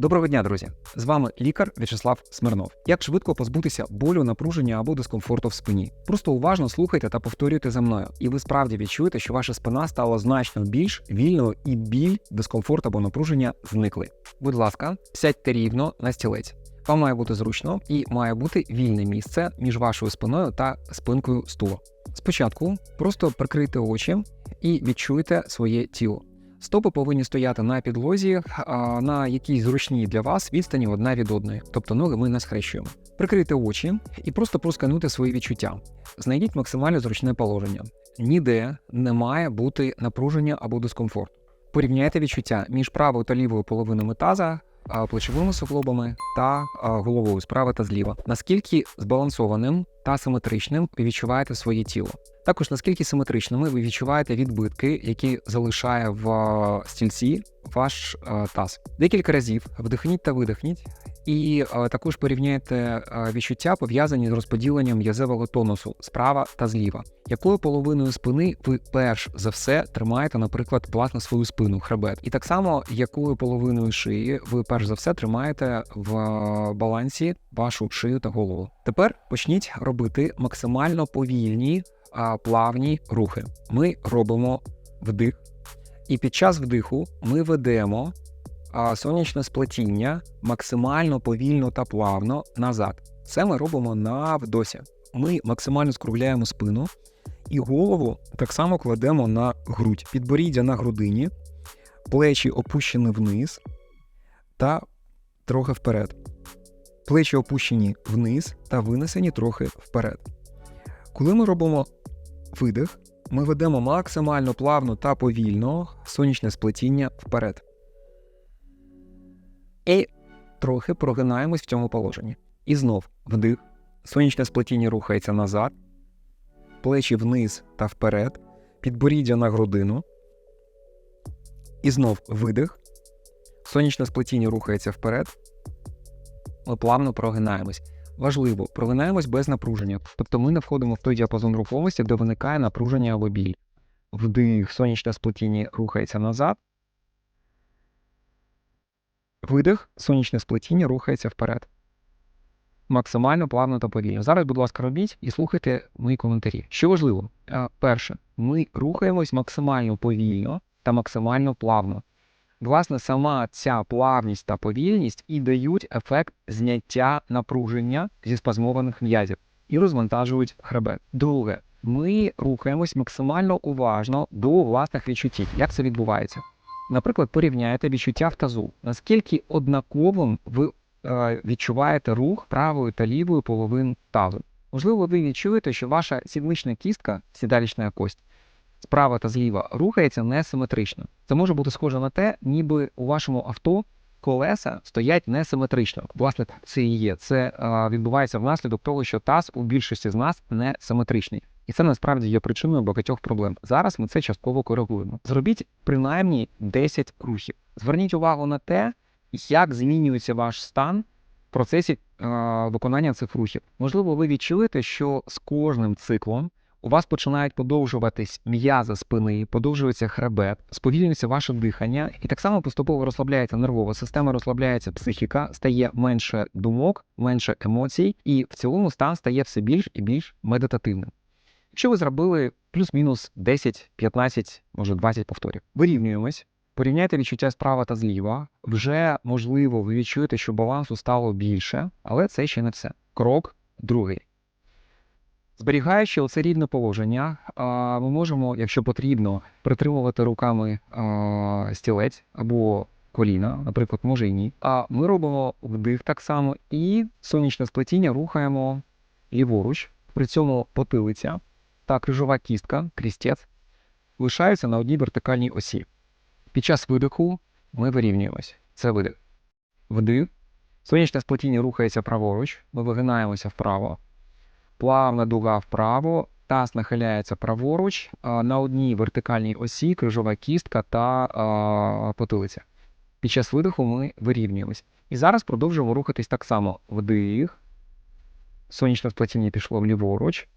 Доброго дня, друзі! З вами лікар В'ячеслав Смирнов. Як швидко позбутися болю, напруження або дискомфорту в спині? Просто уважно слухайте та повторюйте за мною, і ви справді відчуєте, що ваша спина стала значно більш вільною і біль, дискомфорт або напруження зникли. Будь ласка, сядьте рівно на стілець. Вам має бути зручно і має бути вільне місце між вашою спиною та спинкою стула. Спочатку просто прикрийте очі і відчуйте своє тіло. Стопи повинні стояти на підлозі на якійсь зручній для вас відстані одна від одної, тобто ноги ми не схрещуємо. Прикрийте очі і просто проскануйте свої відчуття. Знайдіть максимально зручне положення. Ніде не має бути напруження або дискомфорт. Порівняйте відчуття між правою та лівою половинами таза, плечовими суглобами та головою справа та зліва. Наскільки збалансованим та симетричним ви відчуваєте своє тіло. Також наскільки симетричними ви відчуваєте відбитки, які залишає в е, стільці ваш е, таз. Декілька разів вдихніть та видихніть, і е, також порівняйте відчуття, пов'язані з розподіленням м'язевого тонусу справа та зліва. Якою половиною спини ви перш за все тримаєте, наприклад, власне свою спину, хребет, і так само якою половиною шиї ви перш за все тримаєте в балансі вашу шию та голову. Тепер почніть робити максимально повільні плавні рухи. Ми робимо вдих, і під час вдиху ми ведемо сонячне сплетіння максимально повільно та плавно назад. Це ми робимо на вдосі. Ми максимально скругляємо спину і голову так само кладемо на грудь, підборіддя на грудині, плечі опущені вниз та трохи вперед. Плечі опущені вниз та винесені трохи вперед. Коли ми робимо видих, ми ведемо максимально плавно та повільно сонячне сплетіння вперед. І трохи прогинаємось в цьому положенні. І знов вдих. Сонячне сплетіння рухається назад, плечі вниз та вперед, підборіддя на грудину. І знов видих. Сонячне сплетіння рухається вперед. Ми плавно прогинаємось. Важливо, прогинаємось без напруження, тобто ми не входимо в той діапазон рухомості, де виникає напруження або біль. Вдих, сонячне сплетіння рухається назад. Видих, сонячне сплетіння рухається вперед. Максимально плавно та повільно. Зараз, будь ласка, робіть і слухайте мої коментарі. Що важливо? Е, Перше, ми рухаємось максимально повільно та максимально плавно. Власне, сама ця плавність та повільність і дають ефект зняття напруження зі спазмованих м'язів і розвантажують хребет. Друге, ми рухаємось максимально уважно до власних відчуттів. Як це відбувається? Наприклад, порівняєте відчуття в тазу, наскільки однаковим ви е, відчуваєте рух правою та лівою половин тазу. Можливо, ви відчуєте, що ваша сіднична кістка, сідалічна кость, справа та зліва рухається несиметрично. Це може бути схоже на те, ніби у вашому авто колеса стоять несиметрично. Власне, це і є. Це е, відбувається внаслідок того, що таз у більшості з нас не симетричний. І це насправді є причиною багатьох проблем. Зараз ми це частково коригуємо. Зробіть принаймні 10 рухів. Зверніть увагу на те, як змінюється ваш стан в процесі е, виконання цих рухів. Можливо, ви відчуєте, що з кожним циклом у вас починають подовжуватись м'язи спини, подовжується хребет, сповільнюється ваше дихання, і так само поступово розслабляється нервова система, розслабляється психіка, стає менше думок, менше емоцій, і в цілому стан стає все більш і більш медитативним. Якщо ви зробили плюс-мінус 10, 15, може 20 повторів, вирівнюємось. Порівняйте відчуття справа та зліва. Вже можливо, ви відчуєте, що балансу стало більше, але це ще не все. Крок другий. Зберігаючи оце рівне положення, ми можемо, якщо потрібно, притримувати руками стілець або коліна, наприклад, може і ні. А ми робимо вдих так само і сонячне сплетіння рухаємо ліворуч. При цьому потилиця та крижова кістка, крістець, лишаються на одній вертикальній осі. Під час видиху ми вирівнюємось. Це видих. Вдих. Сонячне сплетіння рухається праворуч, ми вигинаємося вправо плавна дуга вправо, таз нахиляється праворуч, на одній вертикальній осі крижова кістка та потилиця. Під час видиху ми вирівнюємось. І зараз продовжуємо рухатись так само. Вдих. Сонячне сплетіння пішло вліворуч.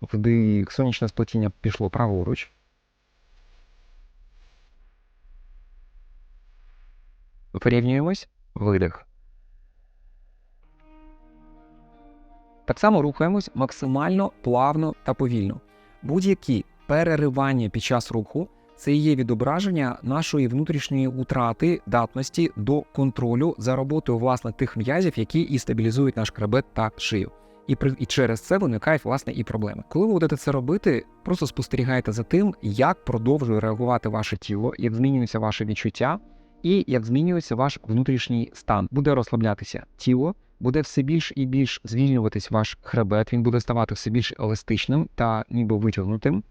вдих, сонячне сплетіння пішло праворуч. Порівнюємось, видих. Так само рухаємось максимально плавно та повільно. Будь-які переривання під час руху це є відображення нашої внутрішньої утрати датності до контролю за роботою власне тих м'язів, які і стабілізують наш хребет та шию. І при і через це виникають власне і проблеми. Коли ви будете це робити, просто спостерігайте за тим, як продовжує реагувати ваше тіло, як змінюються ваші відчуття, і як змінюється ваш внутрішній стан. Буде розслаблятися тіло, буде все більш і більш звільнюватись ваш хребет, він буде ставати все більш еластичним та ніби витягнутим.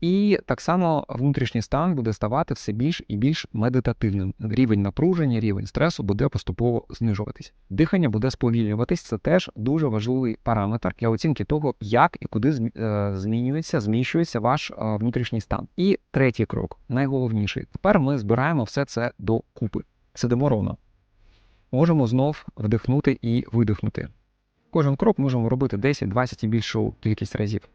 І так само внутрішній стан буде ставати все більш і більш медитативним. Рівень напруження, рівень стресу буде поступово знижуватись. Дихання буде сповільнюватись. Це теж дуже важливий параметр для оцінки того, як і куди е, змінюється, зміщується ваш е, внутрішній стан. І третій крок, найголовніший. Тепер ми збираємо все це до купи. Сидимо ровно. Можемо знов вдихнути і видихнути. Кожен крок можемо робити 10, 20 і більшу кількість разів.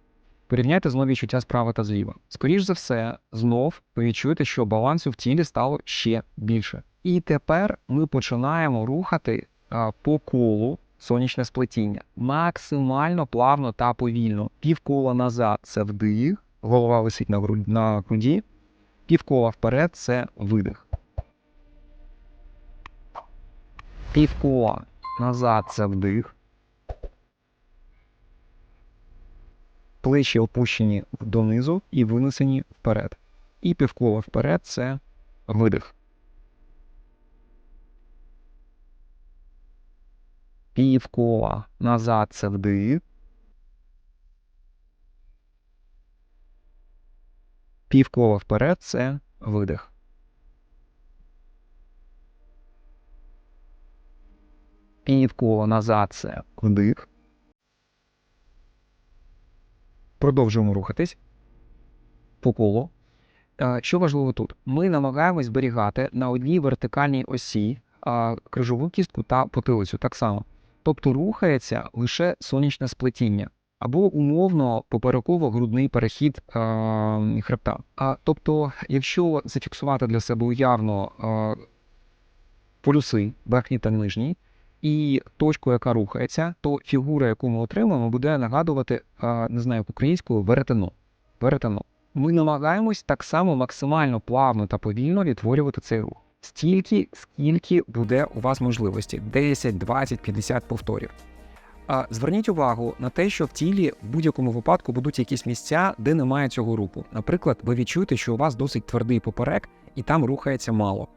Порівняйте знову відчуття справа та зліва. Скоріш за все, знов ви відчуєте, що балансу в тілі стало ще більше. І тепер ми починаємо рухати а, по колу сонячне сплетіння максимально плавно та повільно. Півкола назад це вдих, голова висить на гру- на груді, півкола вперед це видих. Півкола назад це вдих. Плечі опущені донизу і винесені вперед. І півкола вперед це видих. Півкола назад це вдих. Півкола вперед це видих. Півкола назад це вдих. Продовжуємо рухатись по колу. Е, Що важливо тут? Ми намагаємось зберігати на одній вертикальній осі крижову кістку та потилицю так само. Тобто рухається лише сонячне сплетіння або умовно попереково-грудний перехід е, хребта. А, тобто, якщо зафіксувати для себе уявно е, полюси верхній та нижній, і точку, яка рухається, то фігура, яку ми отримаємо, буде нагадувати, не знаю, українською веретено. Веретено. Ми намагаємось так само максимально плавно та повільно відтворювати цей рух. Стільки, скільки буде у вас можливості: 10, 20, 50 повторів. А, Зверніть увагу на те, що в тілі в будь-якому випадку будуть якісь місця, де немає цього руху. Наприклад, ви відчуєте, що у вас досить твердий поперек, і там рухається мало.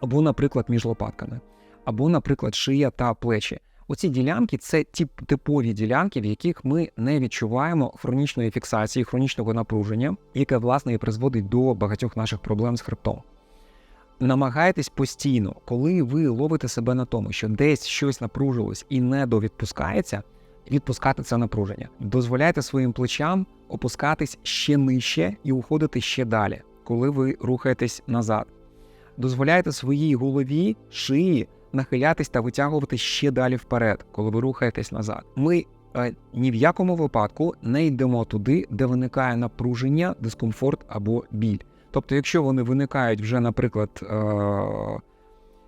Або, наприклад, між лопатками або, наприклад, шия та плечі. Оці ділянки це ті типові ділянки, в яких ми не відчуваємо хронічної фіксації, хронічного напруження, яке власне і призводить до багатьох наших проблем з хребтом. Намагайтесь постійно, коли ви ловите себе на тому, що десь щось напружилось і не довідпускається, відпускати це напруження. Дозволяйте своїм плечам опускатись ще нижче і уходити ще далі, коли ви рухаєтесь назад. Дозволяйте своїй голові, шиї нахилятись та витягувати ще далі вперед, коли ви рухаєтесь назад. Ми е, ні в якому випадку не йдемо туди, де виникає напруження, дискомфорт або біль. Тобто, якщо вони виникають вже, наприклад, е,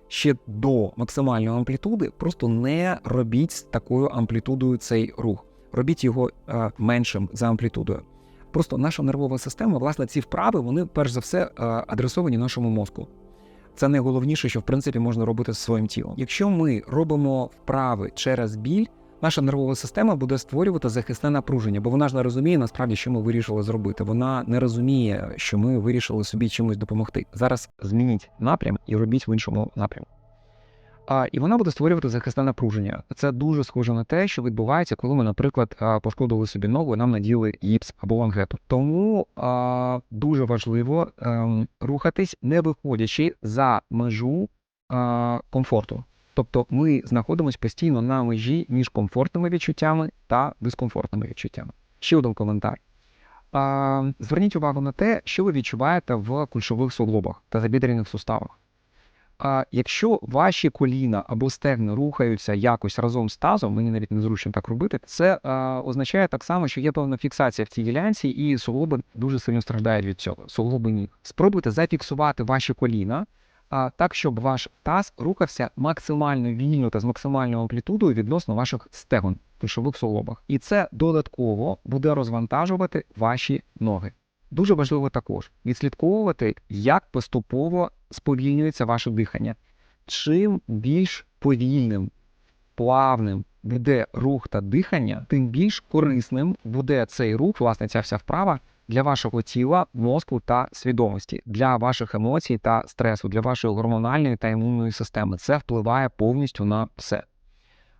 ще до максимальної амплітуди, просто не робіть з такою амплітудою цей рух. Робіть його е, меншим за амплітудою. Просто наша нервова система, власне, ці вправи, вони перш за все е, адресовані нашому мозку. Це найголовніше, що в принципі можна робити з своїм тілом. Якщо ми робимо вправи через біль, наша нервова система буде створювати захисне напруження, бо вона ж не розуміє насправді, що ми вирішили зробити. Вона не розуміє, що ми вирішили собі чимось допомогти. Зараз змініть напрям і робіть в іншому напрямку. А, і вона буде створювати захисне напруження. Це дуже схоже на те, що відбувається, коли ми, наприклад, пошкодили собі ногу, і нам наділи гіпс або лангету. Тому а, дуже важливо ем, рухатись, не виходячи за межу а, комфорту. Тобто ми знаходимося постійно на межі між комфортними відчуттями та дискомфортними відчуттями. Ще один коментар. А, зверніть увагу на те, що ви відчуваєте в кульшових суглобах та забідрених суставах. А, якщо ваші коліна або стегна рухаються якось разом з тазом, мені навіть незручно так робити, це а, означає так само, що є певна фіксація в цій ділянці, і суглоби дуже сильно страждають від цього. Суглоби ніг. Спробуйте зафіксувати ваші коліна. А так, щоб ваш таз рухався максимально вільно та з максимальною амплітудою відносно ваших стегон в суглобах. І це додатково буде розвантажувати ваші ноги. Дуже важливо також відслідковувати, як поступово сповільнюється ваше дихання. Чим більш повільним, плавним буде рух та дихання, тим більш корисним буде цей рух, власне, ця вся вправа для вашого тіла, мозку та свідомості, для ваших емоцій та стресу, для вашої гормональної та імунної системи. Це впливає повністю на все.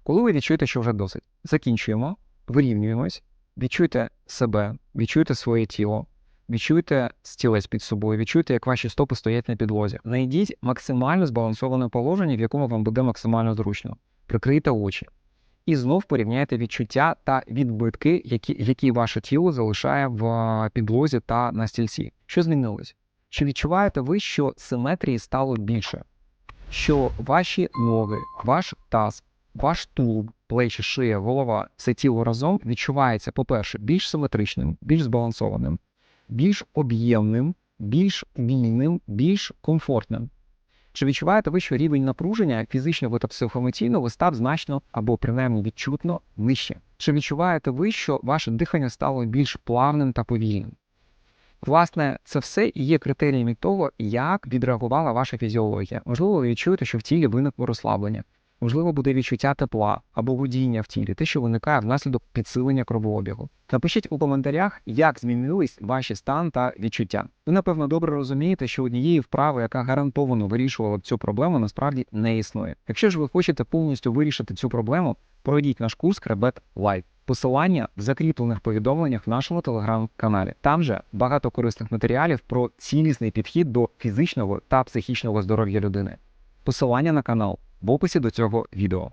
Коли ви відчуєте, що вже досить, закінчуємо, вирівнюємось, відчуйте себе, відчуйте своє тіло, відчуйте стілець під собою, відчуйте, як ваші стопи стоять на підлозі. Знайдіть максимально збалансоване положення, в якому вам буде максимально зручно. Прикрийте очі. І знов порівняйте відчуття та відбитки, які, які ваше тіло залишає в е, підлозі та на стільці. Що змінилось? Чи відчуваєте ви, що симетрії стало більше? Що ваші ноги, ваш таз, ваш тулуб, плечі, шия, голова, все тіло разом відчувається, по-перше, більш симетричним, більш збалансованим, більш об'ємним, більш вільним, більш комфортним. Чи відчуваєте ви, що рівень напруження фізично та психоемоційно ви став значно або принаймні відчутно нижче? Чи відчуваєте ви, що ваше дихання стало більш плавним та повільним? Власне, це все і є критеріями того, як відреагувала ваша фізіологія. Можливо, ви відчуєте, що в тілі виникло розслаблення. Можливо, буде відчуття тепла або водіння в тілі, те, що виникає внаслідок підсилення кровообігу. Напишіть у коментарях, як змінились ваші стан та відчуття. Ви, напевно, добре розумієте, що однієї вправи, яка гарантовано вирішувала б цю проблему, насправді не існує. Якщо ж ви хочете повністю вирішити цю проблему, пройдіть наш курс Кребет Лайт. Посилання в закріплених повідомленнях в нашому телеграм-каналі. Там же багато корисних матеріалів про цілісний підхід до фізичного та психічного здоров'я людини. Посилання на канал в описі до цього відео.